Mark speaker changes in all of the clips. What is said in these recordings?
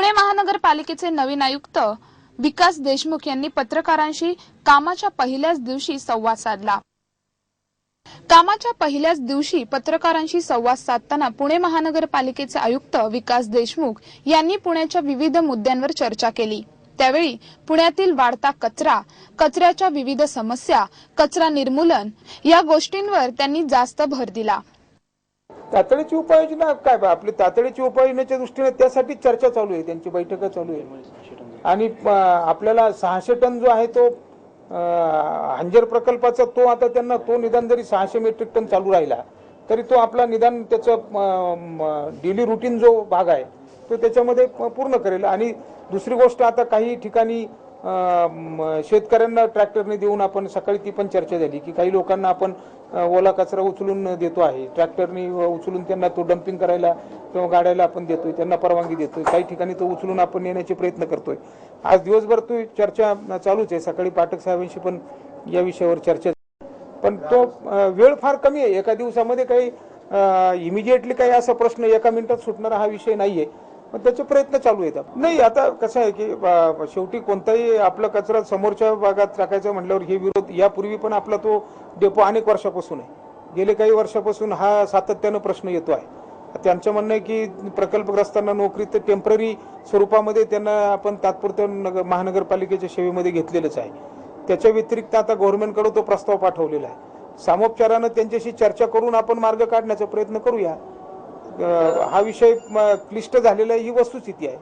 Speaker 1: पुणे महानगरपालिकेचे नवीन आयुक्त विकास देशमुख यांनी पत्रकारांशी कामाच्या पहिल्याच दिवशी संवाद साधला. कामाच्या पहिल्याच दिवशी पत्रकारांशी संवाद साधताना पुणे महानगरपालिकेचे आयुक्त विकास देशमुख यांनी पुण्याच्या विविध मुद्द्यांवर चर्चा केली. त्यावेळी पुण्यातील वाढता कचरा कचऱ्याच्या विविध समस्या कचरा निर्मूलन या गोष्टींवर त्यांनी जास्त भर दिला.
Speaker 2: तातडीची उपाययोजना काय बा आपली तातडीची उपाययोजनेच्या दृष्टीने त्यासाठी चर्चा चालू आहे त्यांची बैठक चालू आहे आणि आपल्याला सहाशे टन जो आहे तो हंजर प्रकल्पाचा तो आता त्यांना तो निदान जरी सहाशे मेट्रिक टन चालू राहिला तरी तो आपला निदान त्याचं डेली रुटीन जो भाग आहे तो त्याच्यामध्ये पूर्ण करेल. आणि दुसरी गोष्ट आता काही ठिकाणी शेतकऱ्यांना ट्रॅक्टरने देऊन आपण सकाळी ती पण चर्चा झाली की काही लोकांना आपण ओला कचरा उचलून देतो आहे. ट्रॅक्टरनी उचलून त्यांना तो डम्पिंग करायला किंवा गाड्याला आपण देतोय त्यांना परवानगी देतोय. काही ठिकाणी तो उचलून आपण नेण्याचे प्रयत्न करतोय. आज दिवसभर तो चर्चा चालूच आहे. सकाळी पाठक साहेबांशी पण या विषयावर चर्चा झाली. पण तो वेळ फार कमी आहे. एका दिवसामध्ये काही इमिजिएटली काही असा प्रश्न एका मिनिटात सुटणारा हा विषय नाहीये. पण त्याचे प्रयत्न चालू आहेत नाही आता कसं आहे की शेवटी कोणताही आपला कचरा समोरच्या भागात टाकायचा म्हटल्यावर हे विरोध यापूर्वी पण आपला तो डेपो अनेक वर्षापासून आहे. गेले काही वर्षापासून हा सातत्यानं प्रश्न येतो आहे. त्यांचं म्हणणं आहे की प्रकल्पग्रस्तांना नोकरी तर टेंपररी स्वरूपामध्ये त्यांना आपण तात्पुरत्या नगर महानगरपालिकेच्या सेवेमध्ये घेतलेलंच आहे. त्याच्या व्यतिरिक्त आता गव्हर्नमेंटकडून तो प्रस्ताव पाठवलेला आहे. सामोपचारानं त्यांच्याशी चर्चा करून आपण मार्ग काढण्याचा प्रयत्न करूया. हा विषय म, क्लिष्ट झालेला आहे ही वस्तुस्थिती आहे.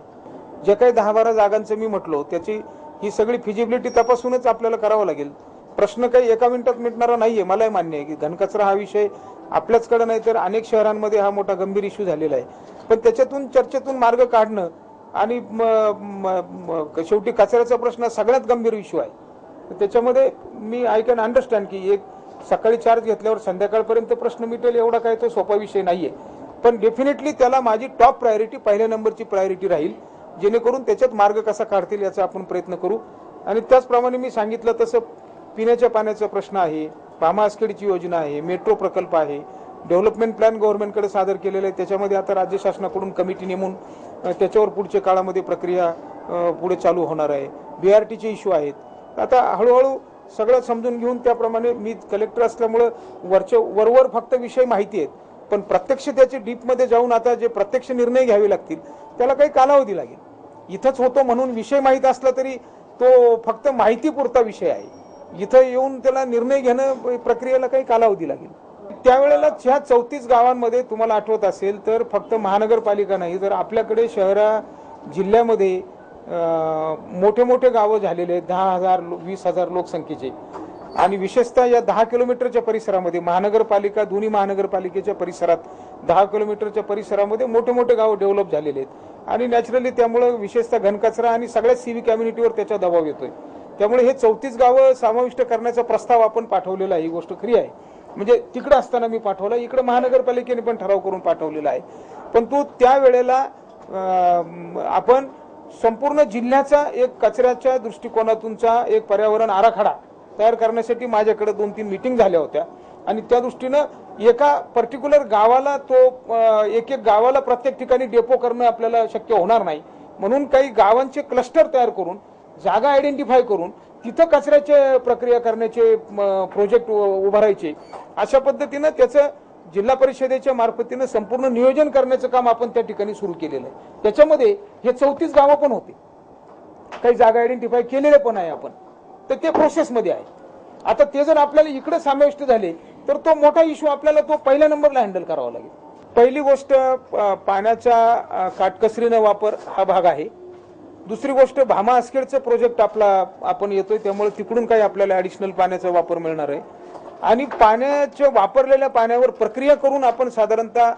Speaker 2: जे काही दहा बारा जागांचं मी म्हटलो त्याची ही सगळी फिजिबिलिटी तपासूनच आपल्याला करावं लागेल. प्रश्न काही एका मिनिटात मिटणारा नाहीये मलाही मान्य आहे की घनकचरा हा विषय आपल्याचकडे नाही तर अनेक शहरांमध्ये हा मोठा गंभीर इश्यू झालेला आहे. पण त्याच्यातून चर्चेतून मार्ग काढणं आणि शेवटी कचऱ्याचा प्रश्न सगळ्यात गंभीर इश्यू आहे. त्याच्यामध्ये मी आय कॅन अंडरस्टँड की एक सकाळी चार्ज घेतल्यावर संध्याकाळपर्यंत प्रश्न मिटेल एवढा काय तो सोपा विषय नाहीये. पण डेफिनेटली त्याला माझी टॉप प्रायोरिटी पहिल्या नंबरची प्रायोरिटी राहील. जेणेकरून त्याच्यात मार्ग कसा काढतील याचा आपण प्रयत्न करू. आणि त्याचप्रमाणे मी सांगितलं तसं पिण्याच्या पाण्याचा प्रश्न आहे पामास्केडची योजना आहे मेट्रो प्रकल्प आहे डेव्हलपमेंट प्लॅन गव्हर्नमेंटकडे सादर केलेला आहे. त्याच्यामध्ये आता राज्य शासनाकडून कमिटी नेमून त्याच्यावर पुढच्या काळामध्ये प्रक्रिया पुढे चालू होणार आहे. बी आर टीचे इश्यू आहेत. आता हळूहळू सगळं समजून घेऊन त्याप्रमाणे मी कलेक्टर असल्यामुळं वरच्या वरवर फक्त विषय माहिती आहेत. पण प्रत्यक्ष त्याचे डीपमध्ये जाऊन आता जे प्रत्यक्ष निर्णय घ्यावे लागतील त्याला काही कालावधी लागेल. इथंच होतो म्हणून विषय माहीत असला तरी तो फक्त माहितीपुरता विषय आहे. इथं येऊन त्याला निर्णय घेणं प्रक्रियेला काही कालावधी लागेल. त्यावेळेला ह्या चौतीस गावांमध्ये तुम्हाला आठवत असेल तर फक्त महानगरपालिका नाही तर आपल्याकडे शहरा जिल्ह्यामध्ये मोठे मोठे गावं झालेले आहेत. दहा हजार वीस हजार लोकसंख्येचे. आणि विशेषतः या दहा किलोमीटरच्या परिसरामध्ये महानगरपालिका दोन्ही महानगरपालिकेच्या परिसरात दहा किलोमीटरच्या परिसरामध्ये मोठे मोठे गावं डेव्हलप झालेले आहेत. आणि नॅचरली त्यामुळं विशेषतः घनकचरा आणि सगळ्या सिव्ही कम्युनिटीवर त्याचा दबाव येतोय. त्यामुळे हे चौतीस गावं समाविष्ट करण्याचा प्रस्ताव आपण पाठवलेला आहे. ही गोष्ट खरी आहे. म्हणजे तिकडे असताना मी पाठवला इकडे महानगरपालिकेने पण ठराव करून पाठवलेला आहे. पण तो त्यावेळेला आपण संपूर्ण जिल्ह्याचा एक कचऱ्याच्या दृष्टिकोनातूनचा एक पर्यावरण आराखडा तयार करण्यासाठी माझ्याकडे दोन तीन मिटिंग झाल्या होत्या. आणि त्या दृष्टीनं एका पर्टिक्युलर गावाला तो एक एक गावाला प्रत्येक ठिकाणी डेपो करणं आपल्याला शक्य होणार नाही. म्हणून काही गावांचे क्लस्टर तयार करून जागा आयडेंटिफाय करून तिथं कचऱ्याचे प्रक्रिया करण्याचे प्रोजेक्ट उभारायचे. अशा पद्धतीनं त्याचं जिल्हा परिषदेच्या मार्फतीनं संपूर्ण नियोजन करण्याचं काम आपण त्या ठिकाणी सुरू केलेलं आहे. त्याच्यामध्ये हे चौतीस गावं पण होते. काही जागा आयडेंटिफाय केलेले पण आहे आपण. तर ते प्रोसेसमध्ये आहे. आता ते जर आपल्याला इकडे समाविष्ट झाले तर तो मोठा इश्यू आपल्याला तो पहिल्या नंबरला हँडल करावा लागेल. पहिली गोष्ट पाण्याचा काटकसरीनं वापर हा भाग आहे. दुसरी गोष्ट भामा आस्केडचं प्रोजेक्ट आपला आपण येतोय त्यामुळे तिकडून काही आपल्याला ॲडिशनल पाण्याचा वापर मिळणार आहे. आणि पाण्याच्या वापरलेल्या पाण्यावर प्रक्रिया करून आपण साधारणतः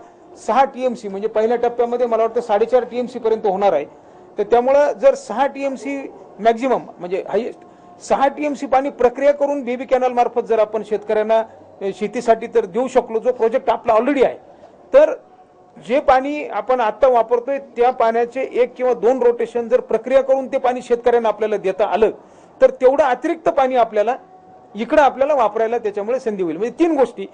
Speaker 2: सहा टी एम सी म्हणजे पहिल्या टप्प्यामध्ये मला वाटतं साडेचार टी एम पर्यंत होणार आहे. तर त्यामुळं जर सहा टी एम सी मॅक्झिमम म्हणजे हायेस्ट सहा टीएमसी पाणी प्रक्रिया करून बेबी कॅनल मार्फत जर आपण शेतकऱ्यांना शेतीसाठी तर देऊ शकलो जो प्रोजेक्ट आपला ऑलरेडी आहे तर जे पाणी आपण आता वापरतोय त्या पाण्याचे एक किंवा दोन रोटेशन जर प्रक्रिया करून ते पाणी शेतकऱ्यांना आपल्याला देता आलं तर तेवढं अतिरिक्त पाणी आपल्याला इकडं आपल्याला वापरायला त्याच्यामुळे संधी होईल. म्हणजे तीन गोष्टी.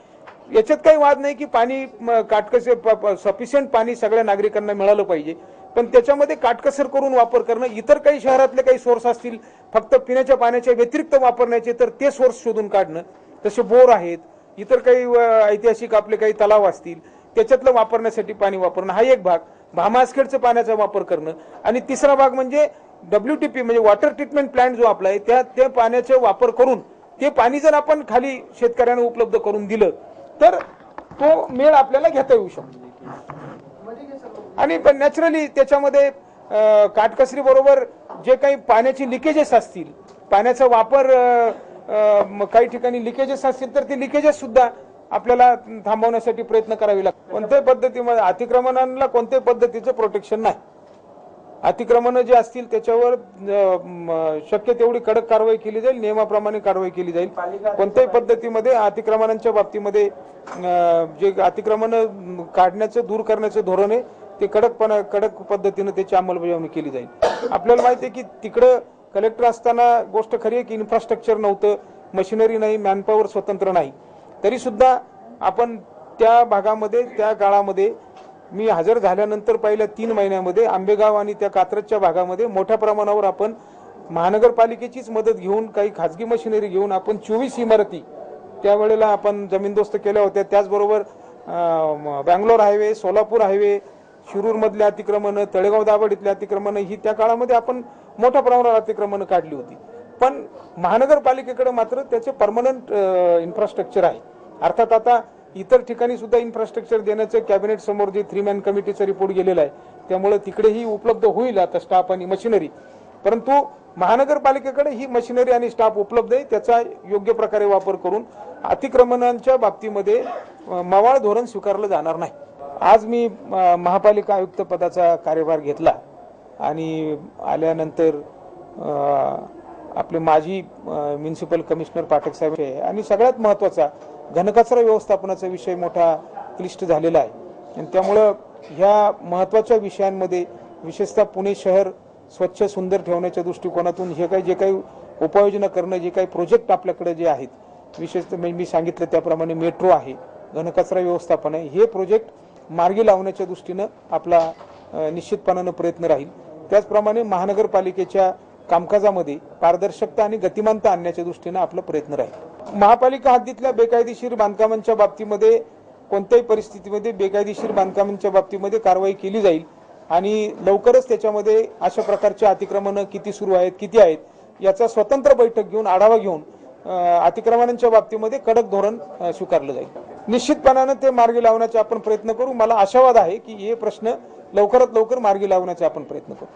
Speaker 2: याच्यात काही वाद नाही की पाणी म, काटकसर सफिशियंट पाणी सगळ्या नागरिकांना मिळालं पाहिजे. पण त्याच्यामध्ये काटकसर करून वापर करणं इतर काही शहरातले काही सोर्स असतील फक्त पिण्याच्या पाण्याच्या व्यतिरिक्त वापरण्याचे तर ते सोर्स शोधून काढणं. तसे बोर आहेत इतर काही ऐतिहासिक आपले काही तलाव असतील त्याच्यातलं वापरण्यासाठी पाणी वापरणं. हा एक भाग. भामासखेडचं पाण्याचा वापर करणं. आणि तिसरा भाग म्हणजे डब्ल्यू टी पी म्हणजे वॉटर ट्रीटमेंट प्लांट जो आपला आहे त्या त्या पाण्याचा वापर करून ते पाणी जर आपण खाली शेतकऱ्यांना उपलब्ध करून दिलं तर तो मेळ आपल्याला घेता येऊ शकतो. आणि पण नॅचरली त्याच्यामध्ये काटकसरी बरोबर जे काही पाण्याची लिकेजेस असतील पाण्याचा वापर काही ठिकाणी लिकेजेस असतील तर ते लिकेजेस सुद्धा आपल्याला थांबवण्यासाठी प्रयत्न करावे लागतात. कोणत्याही पद्धतीमध्ये अतिक्रमणांना कोणत्याही पद्धतीचं प्रोटेक्शन नाही. अतिक्रमण जे असतील त्याच्यावर शक्य तेवढी कडक कारवाई केली जाईल नियमाप्रमाणे कारवाई केली जाईल. कोणत्याही पद्धतीमध्ये अतिक्रमणांच्या बाबतीमध्ये जे अतिक्रमण काढण्याचं दूर करण्याचं धोरण आहे ते कडकपणा कडक पद्धतीनं त्याची अंमलबजावणी केली जाईल. आपल्याला माहिती आहे की तिकडं कलेक्टर असताना गोष्ट खरी आहे की इन्फ्रास्ट्रक्चर नव्हतं मशिनरी नाही मॅनपॉवर स्वतंत्र नाही. तरी सुद्धा आपण त्या भागामध्ये त्या काळामध्ये मी हजर झाल्यानंतर पहिल्या तीन महिन्यामध्ये आंबेगाव आणि त्या कात्रजच्या भागामध्ये मोठ्या प्रमाणावर आपण महानगरपालिकेचीच मदत घेऊन काही खाजगी मशिनरी घेऊन आपण चोवीस इमारती त्यावेळेला आपण जमीनदोस्त केल्या होत्या. त्याचबरोबर बँगलोर हायवे सोलापूर हायवे शिरूरमधले अतिक्रमणं तळेगाव दाभड इथले अतिक्रमणं ही त्या काळामध्ये आपण मोठ्या प्रमाणावर अतिक्रमणं काढली होती. पण महानगरपालिकेकडे मात्र त्याचे परमनंट इन्फ्रास्ट्रक्चर आहे. अर्थात आता इतर ठिकाणी सुद्धा इन्फ्रास्ट्रक्चर देण्याचं कॅबिनेट समोर जे थ्री मॅन कमिटीचा रिपोर्ट गेलेला आहे त्यामुळे तिकडेही उपलब्ध होईल आता स्टाफ आणि मशिनरी परंतु महानगरपालिकेकडे ही मशिनरी आणि स्टाफ उपलब्ध आहे त्याचा योग्य प्रकारे वापर करून अतिक्रमणांच्या बाबतीमध्ये मवाळ धोरण स्वीकारलं जाणार नाही. आज मी महापालिका आयुक्त पदाचा कार्यभार घेतला आणि आल्यानंतर आपले माजी म्युन्सिपल कमिशनर पाठक साहेब आणि सगळ्यात महत्त्वाचा घनकचरा व्यवस्थापनाचा विषय मोठा क्लिष्ट झालेला आहे. आणि त्यामुळं ह्या महत्त्वाच्या विषयांमध्ये विशेषतः पुणे शहर स्वच्छ सुंदर ठेवण्याच्या दृष्टिकोनातून हे काही जे काही उपाययोजना करणं जे काही प्रोजेक्ट आपल्याकडे जे आहेत विशेषतः म्हणजे मी सांगितलं त्याप्रमाणे मेट्रो आहे घनकचरा व्यवस्थापन आहे हे प्रोजेक्ट मार्गी लावण्याच्या दृष्टीनं आपला निश्चितपणानं प्रयत्न राहील. त्याचप्रमाणे महानगरपालिकेच्या कामकाजामध्ये पारदर्शकता आणि गतिमानता आणण्याच्या दृष्टीनं आपला प्रयत्न राहील. महापालिका हद्दीतल्या बेकायदेशीर बांधकामांच्या बाबतीमध्ये कोणत्याही परिस्थितीमध्ये बेकायदेशीर बांधकामांच्या बाबतीमध्ये कारवाई केली जाईल आणि लवकरच त्याच्यामध्ये अशा प्रकारचे अतिक्रमणं किती सुरू आहेत किती आहेत याचा स्वतंत्र बैठक घेऊन आढावा घेऊन अतिक्रमणांच्या बाबतीमध्ये कडक धोरण स्वीकारलं जाईल. निश्चितपणानं ते मार्गी लावण्याचा आपण प्रयत्न करू. मला आशावाद आहे की हे प्रश्न लवकरात लवकर मार्गी लावण्याचा आपण प्रयत्न करू.